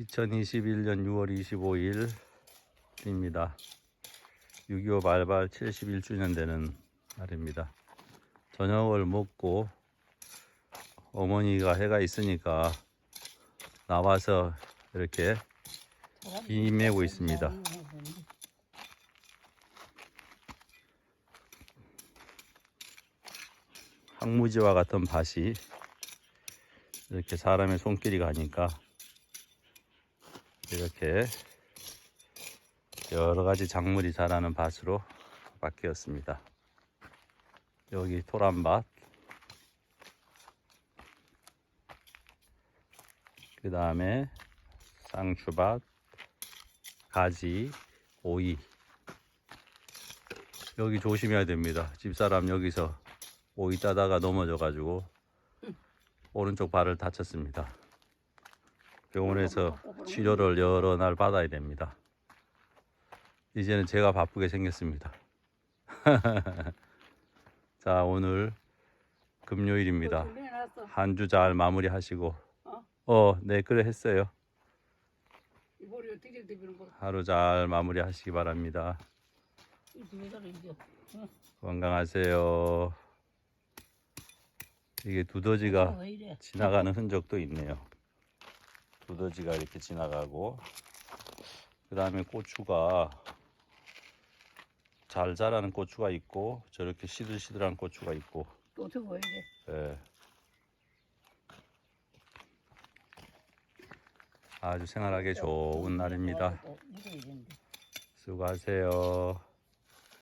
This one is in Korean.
2021년 6월 25일입니다. 6.25 발발 71주년 되는 날입니다. 저녁을 먹고 어머니가 해가 있으니까 나와서 이렇게 비 메고 있습니다. 항무지와 같은 밭이 이렇게 사람의 손길이 가니까 이렇게 여러 가지 작물이 자라는 밭으로 바뀌었습니다. 여기 토란밭, 그 다음에 쌍추밭, 가지, 오이. 여기 조심해야 됩니다. 집사람 여기서 오이 따다가 넘어져 가지고 오른쪽 발을 다쳤습니다. 병원에서 치료를 여러 날 받아야 됩니다. 이제는 제가 바쁘게 생겼습니다. 자, 오늘 금요일입니다. 한 주 잘 마무리하시고, 어? 어, 네, 그래 했어요. 하루 잘 마무리하시기 바랍니다. 건강하세요. 이게 두더지가 왜 이래? 지나가는 흔적도 있네요. 두더지가 이렇게 지나가고 그 다음에 고추가 잘 자라는 고추가 있고 저렇게 시들시들한 고추가 있고 또왜 이래? 예. 아주 생활하기 좋은 날입니다. 또 이래 이랬는데. 수고하세요.